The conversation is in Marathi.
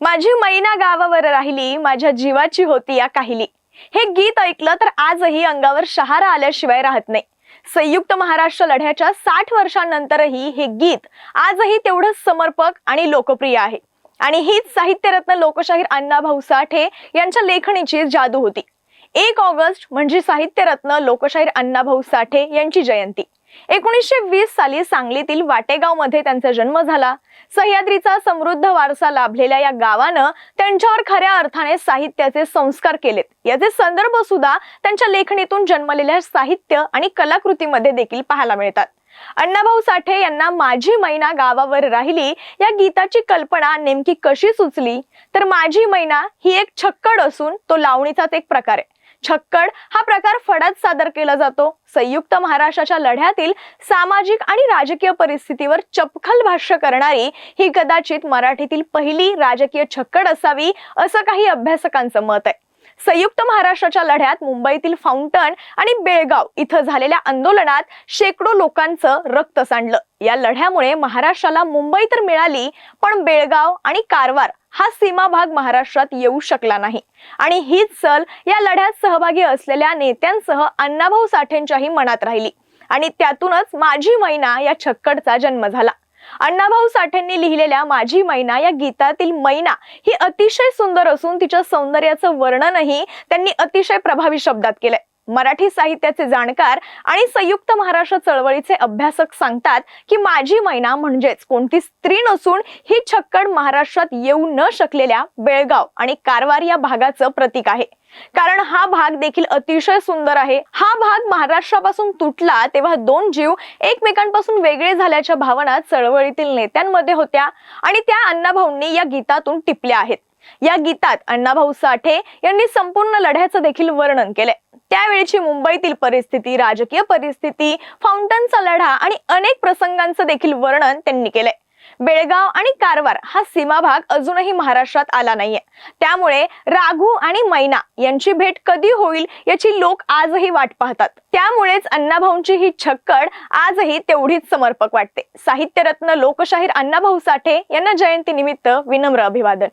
माझी मैना गावावर राहिली माझ्या जीवाची होती या काहिली. हे गीत ऐकलं तर आजही अंगावर शहारा आल्याशिवाय राहत नाही. संयुक्त महाराष्ट्र लढ्याच्या साठ वर्षांनंतरही हे गीत आजही तेवढंच समर्पक आणि लोकप्रिय आहे. आणि हीच साहित्यरत्न लोकशाहीर अण्णाभाऊ साठे यांच्या लेखणीची जादू होती. एक ऑगस्ट म्हणजे साहित्यरत्न लोकशाहीर अण्णाभाऊ साठे यांची जयंती. एकोणीसशे वीस साली सांगलीतील वाटेगावमध्ये त्यांचा जन्म झाला. सह्याद्रीचा समृद्ध वारसा लाभलेल्या या गावानं त्यांच्यावर खऱ्या अर्थाने साहित्याचे संस्कार केलेत. याचे संदर्भ सुद्धा त्यांच्या लेखणीतून जन्मलेल्या साहित्य आणि कलाकृतीमध्ये देखील पाहायला मिळतात. अण्णाभाऊ साठे यांना माझी मैना गावावर राहिली या गीताची कल्पना नेमकी कशी सुचली? तर माझी मैना ही एक छक्कड असून तो लावणीचाच एक प्रकार आहे. छक्कड हा प्रकार फडात सादर केला जातो. संयुक्त महाराष्ट्राच्या लढ्यातील सामाजिक आणि राजकीय परिस्थितीवर चपखल भाष्य करणारी ही कदाचित मराठीतील पहिली राजकीय छक्कड असावी असं काही अभ्यासकांचं मत आहे. संयुक्त महाराष्ट्राच्या लढ्यात मुंबईतील फाउंटन आणि बेळगाव इथं झालेल्या आंदोलनात शेकडो लोकांचं रक्त सांडलं. या लढ्यामुळे महाराष्ट्राला मुंबई तर मिळाली पण बेळगाव आणि कारवार हा सीमा भाग महाराष्ट्रात येऊ शकला नाही. आणि हीच सल या लढ्यात सहभागी असलेल्या नेत्यांसह अण्णाभाऊ साठेंच्याही मनात राहिली. आणि त्यातूनच माझी मैना या छक्कडचा जन्म झाला. अण्णाभाऊ साठेंनी लिहिलेल्या माझी मैना या गीतातील मैना ही अतिशय सुंदर असून तिच्या सौंदर्याचं वर्णनही त्यांनी अतिशय प्रभावी शब्दात केलंय. मराठी साहित्याचे जाणकार आणि संयुक्त महाराष्ट्र चळवळीचे अभ्यासक सांगतात की माझी मैना म्हणजेच कोणती स्त्री नसून ही छक्कड महाराष्ट्रात येऊ न शकलेल्या बेळगाव आणि कारवार या भागाचं प्रतीक आहे. कारण हा भाग देखील अतिशय सुंदर आहे. हा भाग महाराष्ट्रापासून तुटला तेव्हा दोन जीव एकमेकांपासून वेगळे झाल्याच्या भावना चळवळीतील नेत्यांमध्ये होत्या आणि त्या अण्णाभाऊंनी या गीतातून टिपल्या आहेत. या गीतात अण्णाभाऊ साठे यांनी संपूर्ण लढ्याचं देखील वर्णन केलंय. त्यावेळीची मुंबईतील परिस्थिती राजकीय परिस्थिती फाउंटनचा लढा आणि अनेक प्रसंगांचं देखील वर्णन त्यांनी केलंय. बेळगाव आणि कारवार हा सीमा भाग अजूनही महाराष्ट्रात आला नाहीये. त्यामुळे राघू आणि मैना यांची भेट कधी होईल याची लोक आजही वाट पाहतात. त्यामुळेच अण्णाभाऊंची ही छक्कड आजही तेवढीच समर्पक वाटते. साहित्यरत्न लोकशाहीर अण्णाभाऊ साठे यांना जयंती निमित्त विनम्र अभिवादन.